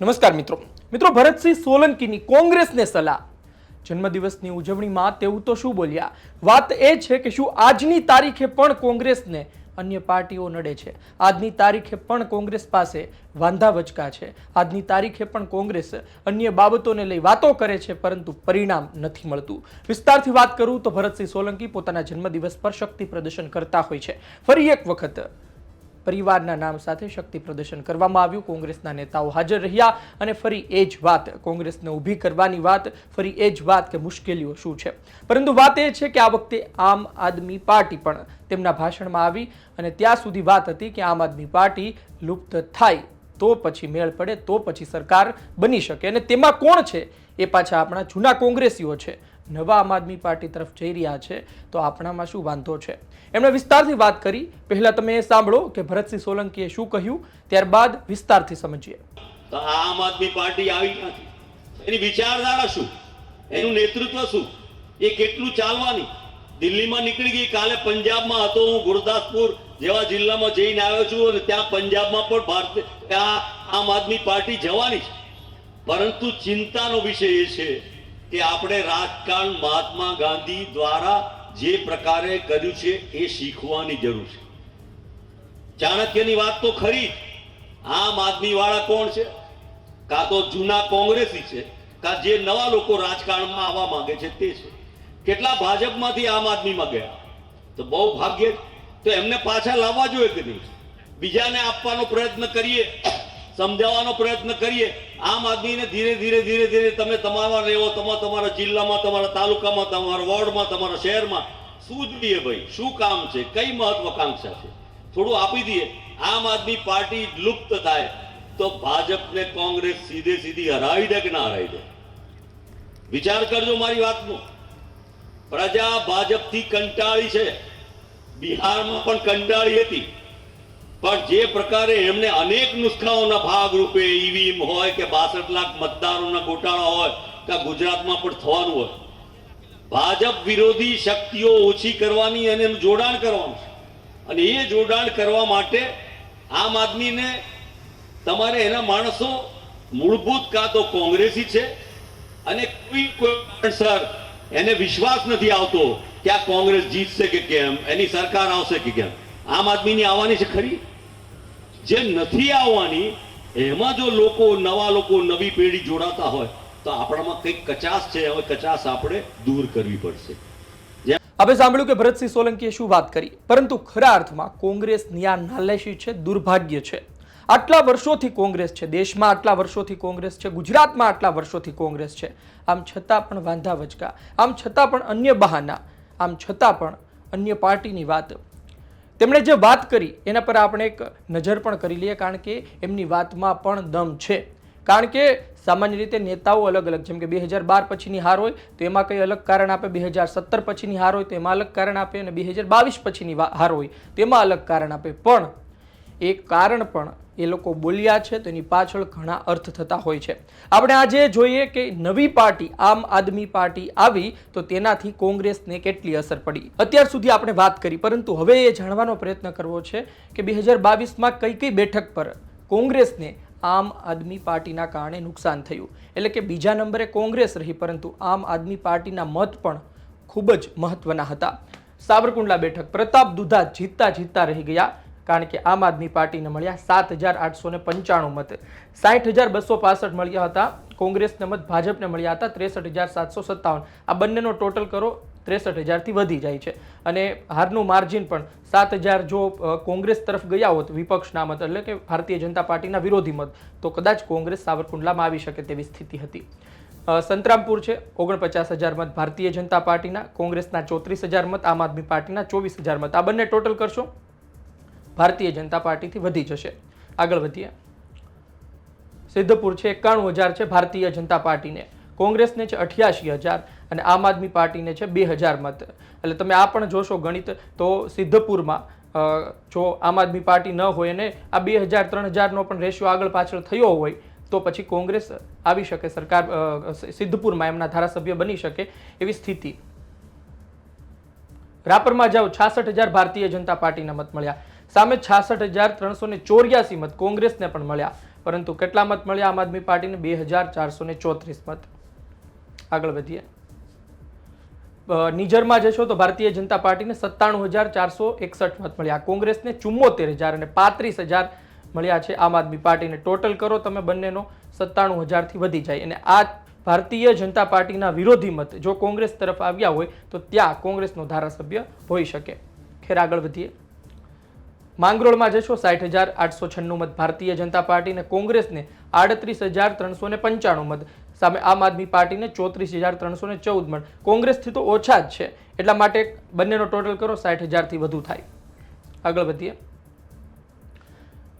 નમસ્કાર મિત્રો. મિત્રો, ભરતસિંહ સોલંકીની કોંગ્રેસને સલાહ. જન્મદિવસની ઉજવણીમાં તેવું તો શું બોલ્યા? વાત એ છે કે શું આજની તારીખે પણ કોંગ્રેસને અન્ય પાર્ટીઓ નડે છે? આજની તારીખે પણ કોંગ્રેસ પાસે વાંધા વચકા છે. આજની તારીખે પણ કોંગ્રેસ અન્ય બાબતોને લઈ વાતો કરે છે, પરંતુ પરિણામ નથી મળતું. વિસ્તારથી વાત કરું તો ભરતસિંહ સોલંકી પોતાના જન્મદિવસ પર શક્તિ પ્રદર્શન કરતા હોય છે. ફરી એક વખત પરિવારના નામ સાથે શક્તિ પ્રદર્શન કરવામાં આવ્યું. કોંગ્રેસના નેતાઓ હાજર રહ્યા અને ફરી એ જ વાત કોંગ્રેસને ઊભી કરવાની વાત, ફરી એ જ વાત કે મુશ્કેલીઓ શું છે. પરંતુ વાત એ છે કે આ વખતે આમ આદમી પાર્ટી પણ તેમના ભાષણમાં આવી અને ત્યાં સુધી વાત હતી કે આમ આદમી પાર્ટી લુપ્ત થાય તો પછી મેળ પડે, તો પછી સરકાર બની શકે. અને તેમાં કોણ છે? એ પાછા આપણા જૂના કોંગ્રેસીઓ છે. નવા આમ આદમી પાર્ટી તરફ જઈ રહ્યા છે, તો આપણામાં શું વાંધો છે? એમણે વિસ્તારથી વાત કરી. પહેલા તમે એ સાંભળો કે ભરતસિંહ સોલંકીએ શું કહ્યું, ત્યારબાદ વિસ્તારથી સમજીએ. તો આમ આદમી પાર્ટી આવી નથી. એની વિચારધારા શું? એનું નેતૃત્વ શું? એ કેટલું ચાલવાની? દિલ્હીમાં નીકળી ગઈ. કાલે પંજાબમાં હતો હું ગુરદાસપુર જેવા જિલ્લામાં જઈને આવ્યો છું અને ત્યાં પંજાબમાં પણ ભારતીય ત્યાં આમ આદમી પાર્ટી જવાની છે પરંતુ ચિંતાનો વિષય એ છે કે આપણે રાજકારણ મહાત્મા ગાંધી દ્વારા જે પ્રકારે કર્યું છે એ શીખવાની જરૂર છે. ચાણક્યની વાત તો ખરી આમ આદમી વાળા કોણ છે? કાં તો જૂના કોંગ્રેસી છે, કાં જે નવા લોકો રાજકારણમાં આવવા માંગે છે તે છે. કેટલા ભાજપમાંથી આમ આદમીમાં ગયા? તો બહુ ભાગ્ય તો એમને પાછા લાવવા જોઈએ કે નહીં? બીજાને આપવાનો પ્રયત્ન કરીએ. સમજાવવાનો પ્રયત્ન કરીએ, આમ આદમીને ધીરે ધીરે ધીરે ધીરે તમે તમારા રહેવો, તમે તમારા જિલ્લામાં, તમારા તાલુકામાં, તમારા વોર્ડમાં, તમારા શહેરમાં શું જોઈએ ભાઈ? શું કામ છે? કઈ મહત્વકાંક્ષા છે? થોડું આપી દઈએ. આમ આદમી પાર્ટી લુપ્ત થાય તો ભાજપને કોંગ્રેસ સીધે સીધી હરાવી દે કે ના હરાવી દે? વિચાર કરજો મારી વાતનો. પ્રજા ભાજપથી કંટાળી છે. બિહારમાં પણ કંટાળી હતી. પણ જે પ્રકારે એમને અનેક નુસ્ખાઓના ભાગરૂપે ઈવીએમ હોય કે બાસઠ લાખ મતદારોના ગોટાળા હોય કે ગુજરાતમાં પણ થવાનું હોય. ભાજપ વિરોધી શક્તિઓ ઓછી કરવાની અને એનું જોડાણ કરવાનું છે. અને એ જોડાણ કરવા માટે આમ આદમીને તમારે એના માણસો મૂળભૂત કાં તો કોંગ્રેસી છે અને કોઈ કોઈ કારણસર એને વિશ્વાસ નથી આવતો કે આ કોંગ્રેસ જીતશે કે કેમ, એની સરકાર આવશે કે કેમ. આમ આદમીની આવવાની છે ખરી? જે નથી આવવાની, એમાં જો લોકો નવા લોકો નવી પેઢી જોડાતા હોય, તો આપણામાં કંઈક કચાસ છે, હવે કચાસ આપણે દૂર કરવી પડશે. આપણે સાંભળ્યું કે ભરતસિંહ સોલંકીએ શું વાત કરી? પરંતુ ખરા અર્થમાં કોંગ્રેસની આ નાલેશી છે, દુર્ભાગ્ય છે. આટલા વર્ષોથી કોંગ્રેસ છે, દેશમાં આટલા વર્ષોથી કોંગ્રેસ છે, ગુજરાતમાં આટલા વર્ષોથી કોંગ્રેસ છે. આમ છતાં પણ વાંધા વચકા. આમ છતાં પણ અન્ય બહાના. આમ છતાં પણ અન્ય પાર્ટીની વાત. તેમણે જે વાત કરી, એના પર આપણે એક નજર પણ કરી લઈએ, કારણ કે એમની વાતમાં પણ દમ છે. કારણ કે સામાન્ય રીતે નેતાઓ અલગ અલગ, જેમ કે બે હજાર બાર પછીની હાર હોય, તો એમાં કંઈ અલગ કારણ આપે, બે હજાર સત્તર પછીની હાર હોય, તો એમાં અલગ કારણ આપે, અને બે હજાર બાવીસ પછીની હાર હોય તો એમાં અલગ કારણ આપે. પણ એ કારણ પણ એ લોકો બોલ્યા છે, તો એની પાછળ ઘણા અર્થ થતા હોય છે. આપણે આજે જોઈએ કે નવી પાર્ટી, આમ આદમી પાર્ટી આવી, તો તેનાથી કોંગ્રેસને કેટલી અસર પડી? અત્યાર સુધી આપણે વાત કરી, પરંતુ હવે એ જાણવાનો પ્રયત્ન કરવો છે કે બે હજાર બાવીસમાં કઈ કઈ બેઠક પર કોંગ્રેસને આમ આદમી પાર્ટીના કારણે નુકસાન થયું? એટલે કે બીજા નંબરે કોંગ્રેસ રહી, પરંતુ આમ આદમી પાર્ટીના મત પણ ખૂબ જ મહત્વના હતા. સાબરકુંડલા બેઠક, પ્રતાપ દુધા જીતતા જીતતા રહી ગયા. કારણ કે આમ આદમી પાર્ટીને મળ્યા સાત હજાર આઠસો ને પંચાણું મત. સાઠ હજાર બસો પાસઠ મળ્યા હતા, કોંગ્રેસને મત, ભાજપને મળ્યા હતા, ત્રેસઠ હજાર સાતસો સત્તાવન. આ બંનેનો ટોટલ કરો, ત્રેસઠ હજારથી વધી જાય છે. અને હારનું માર્જિન પણ સાત હજાર જો કોંગ્રેસ તરફ ગયા હોત, વિપક્ષના મત, એટલે કે ભારતીય જનતા પાર્ટીના વિરોધી મત, તો કદાચ કોંગ્રેસ સાવરકુંડલામાં આવી શકે તેવી સ્થિતિ હતી. સંતરામપુર છે, ઓગણપચાસ હજાર મત ભારતીય જનતા પાર્ટીના, કોંગ્રેસના ચોત્રીસ હજાર મત, આમ આદમી પાર્ટીના ચોવીસ હજાર મત. આ બંને ટોટલ કરશો? ભારતીય જનતા પાર્ટીથી વધી જશે. આગળ વધીએ. સિદ્ધપુર છે એકાણું હજાર છે ભારતીય જનતા પાર્ટીને. કોંગ્રેસને છે અઠ્યાસી હજાર અને આમ આદમી પાર્ટીને છે બે હજાર મત. એટલે તમે આ પણ જોશો ગણિત, તો સિદ્ધપુરમાં જો આમ આદમી પાર્ટી ન હોય અને આ બે હજાર, ત્રણ હજારનો પણ રેશિયો આગળ પાછળ થયો હોય, તો પછી કોંગ્રેસ આવી શકે, સરકાર સિદ્ધપુરમાં એમના ધારાસભ્ય બની શકે એવી સ્થિતિ. રાપરમાં જાઓ, છાસઠ હજાર ભારતીય જનતા પાર્ટીના મત મળ્યા. સામે છાસઠ હજાર ત્રણસો ને ચોર્યાસી મત કોંગ્રેસને પણ મળ્યા. પરંતુ કેટલા મત મળ્યા? આમ આદમી પાર્ટીને બે હજાર ચારસો ને ચોત્રીસ મત. આગળ વધીએ. નિજરમાં જશો તો ભારતીય જનતા પાર્ટીને સત્તાણું હજાર ચારસો એકસઠ મત મળ્યા. કોંગ્રેસને ચુમ્મોતેર હજાર અને પાંત્રીસ હજાર મળ્યા છે. આમ આદમી પાર્ટીને ટોટલ કરો તમે બંનેનો સત્તાણું હજારથી વધી જાય. અને આ ભારતીય જનતા પાર્ટીના વિરોધી મત જો કોંગ્રેસ તરફ આવ્યા હોય તો ત્યાં કોંગ્રેસનો ધારાસભ્ય હોઈ શકે. ખેર આગળ વધીએ. માંગરોળમાં જશો સાઠ હજાર આઠસો છન્નું મત ભારતીય જનતા પાર્ટીને કોંગ્રેસને આડત્રીસ હજાર ત્રણસો ને પંચાણું મત. સામે આમ આદમી પાર્ટીને ચોત્રીસ હજાર ત્રણસો ને ચૌદ મત. કોંગ્રેસથી તો ઓછા જ છે. એટલા માટે બંનેનો ટોટલ કરો, સાઠ હજારથી વધુ થાય. આગળ વધીએ.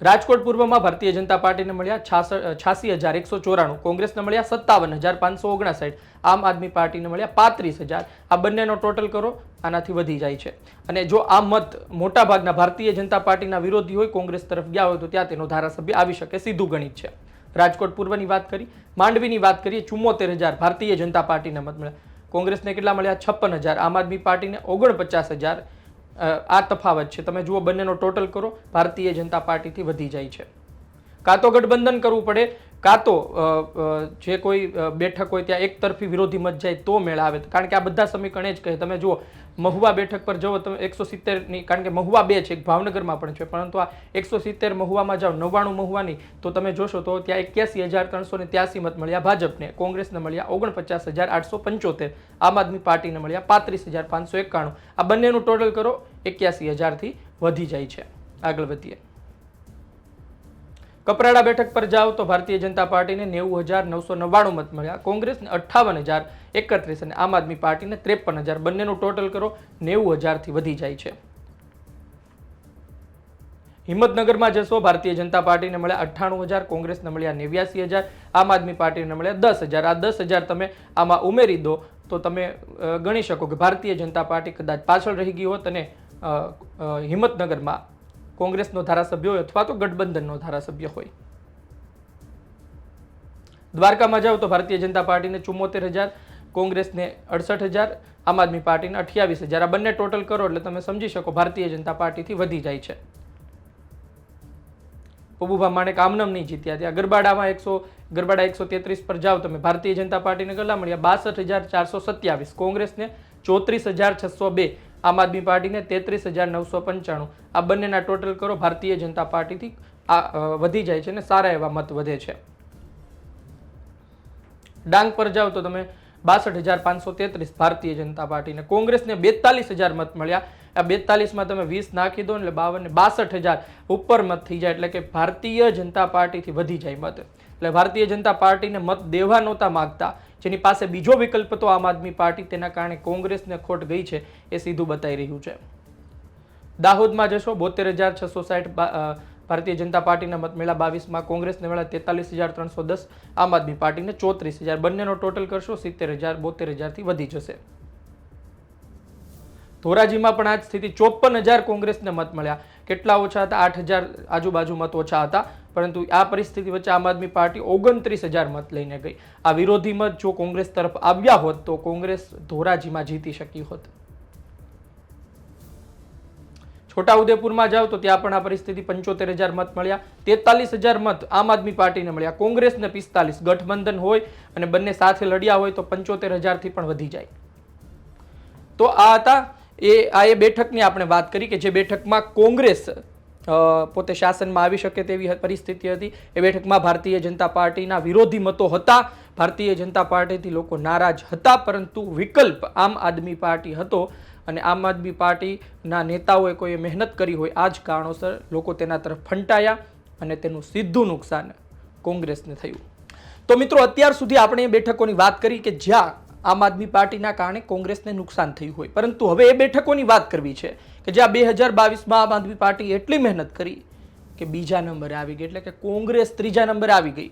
રાજકોટ પૂર્વમાં ભારતીય જનતા પાર્ટીને મળ્યા છાસી હજાર એકસો ચોરાણું, કોંગ્રેસને મળ્યા સત્તાવન હજાર પાંચસો ઓગણસાઠ, આમ આદમી પાર્ટીને મળ્યા પાંત્રીસ હજાર. આ બંનેનો ટોટલ કરો, આનાથી વધી જાય છે. અને જો આ મત મોટાભાગના ભારતીય જનતા પાર્ટીના વિરોધી હોય, કોંગ્રેસ તરફ ગયા હોય, તો ત્યાં તેનો ધારાસભ્ય આવી શકે સીધું ગણિત છે. રાજકોટ પૂર્વની વાત કરી, માંડવીની વાત કરીએ, ચુમ્મોતેર હજાર ભારતીય જનતા પાર્ટીને મત મળ્યા. કોંગ્રેસને કેટલા મળ્યા? છપ્પન હજાર. આમ આદમી પાર્ટીને ઓગણપચાસ હજાર. આ તફાવત છે. તમે જુઓ, બંનેનો ટોટલ કરો, ભારતીય જનતા પાર્ટીથી વધી જાય છે. કાં તો ગઠબંધન કરવું પડે, કાં તો જે કોઈ બેઠક હોય ત્યાં એક તરફી વિરોધી મત જાય તો મેળ આવે. કારણ કે આ બધા સમીકરણ એ જ કહે. તમે જુઓ, મહુવા બેઠક પર જાઓ તમે, એકસો સિત્તેરની, કારણ કે મહુવા બે છે, એક ભાવનગરમાં પણ છે, પરંતુ આ એકસો સિત્તેર મહુવામાં જાઓ, નવ્વાણું મહુવાની, તો તમે જોશો તો ત્યાં એક્યાસી હજાર ત્રણસો ને ત્યાસી મત મળ્યા ભાજપને, કોંગ્રેસને મળ્યા ઓગણપચાસ હજાર આઠસો પંચોતેર, આમ આદમી પાર્ટીને મળ્યા પાંત્રીસ હજાર પાંચસો એકાણું. આ બંનેનું ટોટલ કરો એક્યાસી હજારથી વધી જાય છે આગળ વધીએ કપરાડા બેઠક પર જાઓ તો ભારતીય જનતા પાર્ટીને નેવું હજાર નવસો નવ્વાણું મત મળ્યા. કોંગ્રેસને અઠ્ઠાવન હજાર એકત્રીસ અને આમ આદમી પાર્ટીને ત્રેપન હજાર. બંનેનું ટોટલ કરો, નેવું હજારથી વધી જાય છે. હિંમતનગરમાં જશો, ભારતીય જનતા પાર્ટીને મળ્યા અઠ્ઠાણું હજાર, કોંગ્રેસને મળ્યા નેવ્યાસી હજાર, આમ આદમી પાર્ટીને મળ્યા દસ હજાર. આ દસ હજાર તમે આમાં ઉમેરી દો તો તમે ગણી શકો કે ભારતીય જનતા પાર્ટી કદાચ પાછળ રહી ગઈ હોત અને હિંમતનગરમાં કોંગ્રેસનો ધારાસભ્ય હોય અથવા તો ગઠબંધનનો ધારાસભ્ય હોય. દ્વારકામાં જાઓ તો ભારતીય જનતા પાર્ટીને ચુમ્મોતેર હજાર, કોંગ્રેસને અડસઠ હજાર, આમ આદમી પાર્ટીને અઠ્યાવીસ હજાર. આ બંને ટોટલ કરો એટલે તમે સમજી શકો ભારતીય જનતા પાર્ટીથી વધી જાય છે. પબુભા માણેક આમનમ નહીં જીત્યા ત્યાં. ગરબાડામાં એકસો, ગરબાડા એકસો તેત્રીસ પર જાઓ તમે. ભારતીય જનતા પાર્ટીને ગલા મળ્યા બાસઠ હજાર ચારસો સત્યાવીસ, કોંગ્રેસને ચોત્રીસ હજાર છસો બે. આમ આદમી પાર્ટીને તેત્રીસ હજાર નવસો પંચાણું. આ બંનેના ટોટલ કરો, ભારતીય જનતા પાર્ટીથી આ વધી જાય છે અને સારા એવા મત વધે છે. ડાંગ પર જાઓ તો તમે બાસઠ હજાર પાંચસો તેત્રીસ ભારતીય જનતા પાર્ટીને કોંગ્રેસને બેતાલીસ હજાર મત મળ્યા. આ બેતાલીસમાં તમે વીસ નાખી દો એટલે બાવન બાસઠ હજાર ઉપર મત થઈ જાય એટલે કે ભારતીય જનતા પાર્ટીથી વધી જાય મત. એટલે ભારતીય જનતા પાર્ટીને મત દેવા નહોતા માગતા. જેની પાસે બીજો વિકલ્પ તો આમ આદમી પાર્ટી, તેના કારણે કોંગ્રેસને ખોટ ગઈ છે એ સીધું બતાવી રહ્યું છે. દાહોદમાં જશો, બોતેર હજાર છસો સાઠ ભારતીય જનતા પાર્ટીના મત મેળા બાવીસમાં કોંગ્રેસને મેળા તેતાલીસ હજાર ત્રણસો દસ, આમ આદમી પાર્ટીને ચોત્રીસ હજાર. બંનેનો ટોટલ કરશો, સિત્તેર હજાર, બોતેર હજારથી વધી જશે. ધોરાજીમાં પણ આ સ્થિતિ ચોપન હજાર કોંગ્રેસને મત મળ્યા. કેટલા ઓછા હતા? આઠ હજાર આજુબાજુ મત ઓછા હતા. પરંતુ આ પરિસ્થિતિ વચ્ચે આમ આદમી પાર્ટી ઓગણત્રીસ હજાર મત લઈને ગઈ. આ વિરોધી મત જો કોંગ્રેસ તરફ આવ્યા હોત, તો કોંગ્રેસ ધોરાજીમાં જીતી શકી હોત. છોટાઉદેપુરમાં જાઓ તો ત્યાં પણ આ પરિસ્થિતિ પંચોતેર હજાર મત મળ્યા. તેતાલીસ હજાર મત આમ આદમી પાર્ટીને મળ્યા. કોંગ્રેસને પિસ્તાલીસ. ગઠબંધન હોય અને બંને સાથે લડ્યા હોય તો પંચોતેર હજારથી પણ વધી જાય. તો આ હતા એ આ એ બેઠકની આપણે વાત કરી કે જે બેઠકમાં કોંગ્રેસ પોતે શાસનમાં આવી શકે તેવી પરિસ્થિતિ હતી. એ બેઠકમાં ભારતીય જનતા પાર્ટીના વિરોધી મતો હતા. ભારતીય જનતા પાર્ટીથી લોકો નારાજ હતા, પરંતુ વિકલ્પ આમ આદમી પાર્ટી હતો અને આમ આદમી પાર્ટીના નેતાઓએ કોઈએ મહેનત કરી હોય આ જ કારણોસર લોકો તેના તરફ ફંટાયા અને તેનું સીધું નુકસાન કોંગ્રેસને થયું. તો મિત્રો, અત્યાર સુધી આપણે એ બેઠકોની વાત કરી કે જ્યાં આમ આદમી પાર્ટીના કારણે કોંગ્રેસને નુકસાન થયું હોય. પરંતુ હવે એ બેઠકોની વાત કરવી છે કે જ્યાં બે હજાર બાવીસમાં આમ આદમી પાર્ટી એટલી મહેનત કરી કે બીજા નંબરે આવી ગઈ, એટલે કે કોંગ્રેસ ત્રીજા નંબરે આવી ગઈ.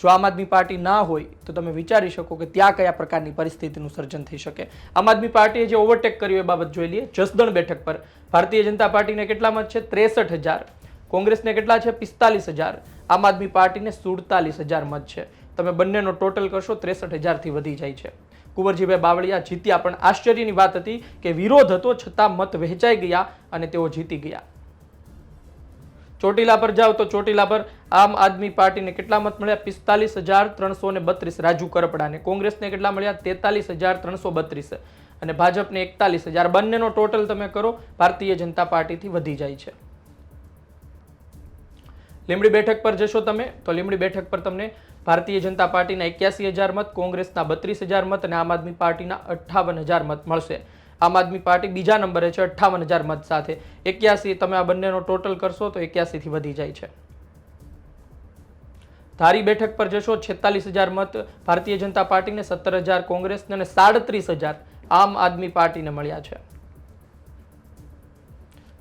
જો આમ આદમી પાર્ટી ના હોય, તો તમે વિચારી શકો કે ત્યાં કયા પ્રકારની પરિસ્થિતિનું સર્જન થઈ શકે. આમ આદમી પાર્ટીએ જે ઓવરટેક કર્યું એ બાબત જોઈ લઈએ. જસદણ બેઠક પર ભારતીય જનતા પાર્ટીને કેટલા મત છે? ત્રેસઠ હજાર. કોંગ્રેસને કેટલા છે? પિસ્તાલીસ હજાર. આમ આદમી પાર્ટીને સુડતાલીસ હજાર મત છે. તમે બંનેનો ટોટલ કરશો, ત્રેસઠ હજારથી વધી જાય છે. કુંવરજીભાઈ બાવળિયા જીત્યા. પણ આશ્ચર્યની વાત હતી કે વિરોધ હતો છતાં મત વહેંચાઈ ગયા અને તેઓ જીતી ગયા. ચોટીલા પર જાઓ તો ચોટીલા પર આમ આદમી પાર્ટીને કેટલા મત મળ્યા? પિસ્તાલીસ હજાર ત્રણસો ને બત્રીસ. રાજુ કરપડાને કોંગ્રેસને કેટલા મળ્યા? તેતાલીસ હજાર ત્રણસો બત્રીસ. અને ભાજપને એકતાલીસ હજાર. બંનેનો ટોટલ તમે કરો, ભારતીય જનતા પાર્ટીથી વધી જાય છે. લીમડી બેઠક પર જશો તમે? તો લીમડી બેઠક પર તમને ભારતીય જનતા પાર્ટીના એક્યાસી હજાર મત, કોંગ્રેસના બત્રીસ હજાર મત અને આમ આદમી પાર્ટીના અઠ્ઠાવન હજાર મત મળશે. આમ આદમી પાર્ટી બીજા નંબરે છે, અઠ્ઠાવન હજાર મત સાથે. એક્યાસી તમે આ બંનેનો ટોટલ કરશો તો એક્યાસીથી વધી જાય છે. ધારી બેઠક પર જશો, છેતાલીસ હજાર મત ભારતીય જનતા પાર્ટીને, સત્તર હજાર કોંગ્રેસને અને સાડત્રીસ હજાર આમ આદમી પાર્ટીને મળ્યા છે.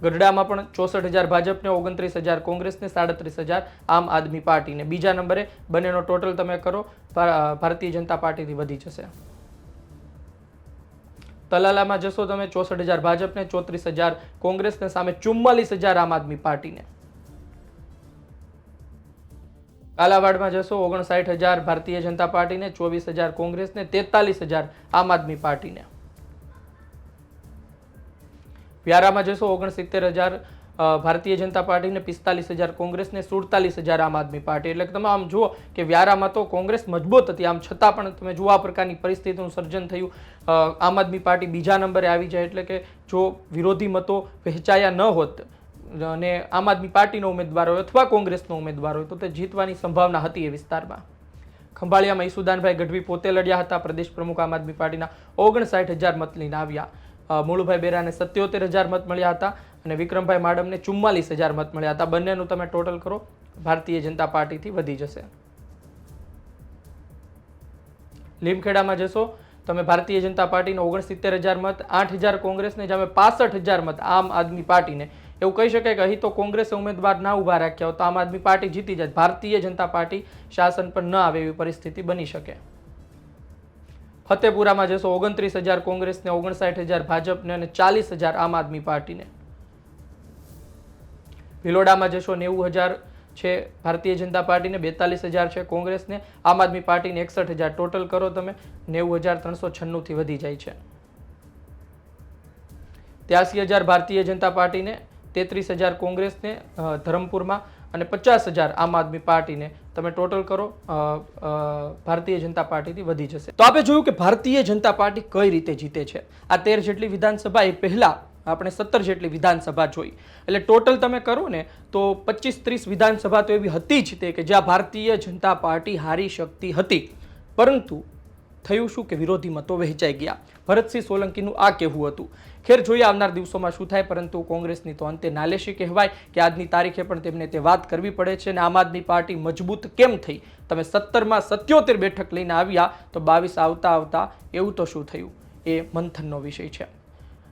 ગઢડામાં પણ ચોસઠ હજાર ભાજપને ઓગણત્રીસ હજાર, કોંગ્રેસને સાડત્રીસ હજાર, આમ આદમી પાર્ટીને. બીજા નંબરે બંનેનો ટોટલ તમે કરો ભારતીય જનતા પાર્ટીથી વધી જશે. તલાલામાં જશો તમે, ચોસઠ હજાર ભાજપને, ચોત્રીસ હજાર, કોંગ્રેસને સામે ચુમ્માલીસ હજાર આમ આદમી પાર્ટીને. કાલાવાડમાં જશો, ઓગણસાઠ હજાર ભારતીય જનતા પાર્ટીને, ચોવીસ હજાર કોંગ્રેસને, તેતાલીસ હજાર આમ આદમી પાર્ટીને. વ્યારામાં જશો ઓગણસિત્તેર હજાર ભારતીય જનતા પાર્ટીને પિસ્તાલીસ હજાર, કોંગ્રેસને સુડતાલીસ હજાર, આમ આદમી પાર્ટી. એટલે તમે આમ જુઓ કે વ્યારામાં તો કોંગ્રેસ મજબૂત હતી. આમ છતાં પણ તમે જુઓ આ પ્રકારની પરિસ્થિતિનું સર્જન થયું. આમ આદમી પાર્ટી બીજા નંબરે આવી જાય. એટલે કે જો વિરોધી મતો વહેંચાયા ન હોત અને આમ આદમી પાર્ટીનો ઉમેદવાર હોય અથવા કોંગ્રેસનો ઉમેદવાર હોય, તો તે જીતવાની સંભાવના હતી એ વિસ્તારમાં. ખંભાળિયામાં ઈસુદાનભાઈ ગઢવી પોતે લડ્યા હતા. પ્રદેશ પ્રમુખ આમ આદમી પાર્ટીના ઓગણસાઠ હજાર મત લઈને આવ્યા. મુળુભાઈ બેરાને સત્યોતેર હજાર મત મળ્યા હતા અને વિક્રમભાઈ માડમને ચુમ્માલીસ હજાર મત મળ્યા હતા. બંનેનું તમે ટોટલ કરો. ભારતીય જનતા પાર્ટીથી વધી જશે. લીમખેડામાં જશો. તમે ભારતીય જનતા પાર્ટીને ઓગણસિત્તેર હજાર મત, આઠ હજાર કોંગ્રેસને જામે પાસઠ હજાર મત આમ આદમી પાર્ટીને, એવું કહી શકાય કે અહીં તો કોંગ્રેસે ઉમેદવાર ના ઊભા રાખ્યા હોય તો આમ આદમી પાર્ટી જીતી જાય ભારતીય જનતા પાર્ટી શાસન પર ન આવે એવી પરિસ્થિતિ બની શકે. ફતેપુરામાં જશો. ઓગણત્રીસ હજાર કોંગ્રેસને, ઓગણસાઠ હજાર ભાજપને અને ચાલીસ હજાર આમ આદમી પાર્ટીને. ભિલોડામાં જશો, નેવું હજાર છે ભારતીય જનતા પાર્ટીને, બેતાલીસ હજાર છે કોંગ્રેસને, આમ આદમી પાર્ટીને એકસઠ હજાર. ટોટલ કરો તમે, નેવું હજાર ત્રણસો છન્નુંથી વધી જાય છે. ત્યાસી હજાર ભારતીય જનતા પાર્ટીને, તેત્રીસ હજાર કોંગ્રેસને ધરમપુરમાં અને પચાસ હજાર આમ આદમી પાર્ટીને તમે ટોટલ કરો ભારતીય જનતા પાર્ટીથી વધી જશે. તો આપણે જોયું કે ભારતીય જનતા પાર્ટી કઈ રીતે જીતે છે? આ તેર જેટલી વિધાનસભા એ પહેલાં આપણે સત્તર જેટલી વિધાનસભા જોઈ. એટલે ટોટલ તમે કરો ને, તો પચીસ ત્રીસ વિધાનસભા તો એવી હતી જ તે કે જ્યાં ભારતીય જનતા પાર્ટી હારી શકતી હતી. પરંતુ થયું શું કે વિરોધી મતો વહેંચાઈ ગયા? ભરતસિંહ સોલંકીનું આ કહેવું હતું ખેર જોઈએ આવનાર દિવસોમાં શું થાય, પરંતુ કોંગ્રેસની તો અંતે નાલેશી કહેવાય કે આજની તારીખે પણ તેમને તે વાત કરવી પડે છે અને આમ આદમી પાર્ટી મજબૂત કેમ થઈ? તમે સત્તરમાં સત્યોતેર બેઠક લઈને આવ્યા તો બાવીસ આવતા આવતા એવું તો શું થયું? એ મંથનનો વિષય છે.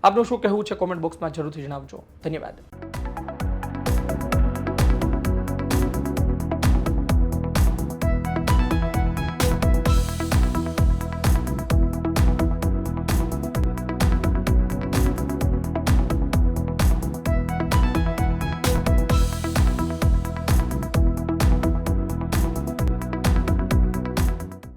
આપનું શું કહેવું છે? કોમેન્ટ બોક્સમાં જરૂરથી જણાવજો. ધન્યવાદ.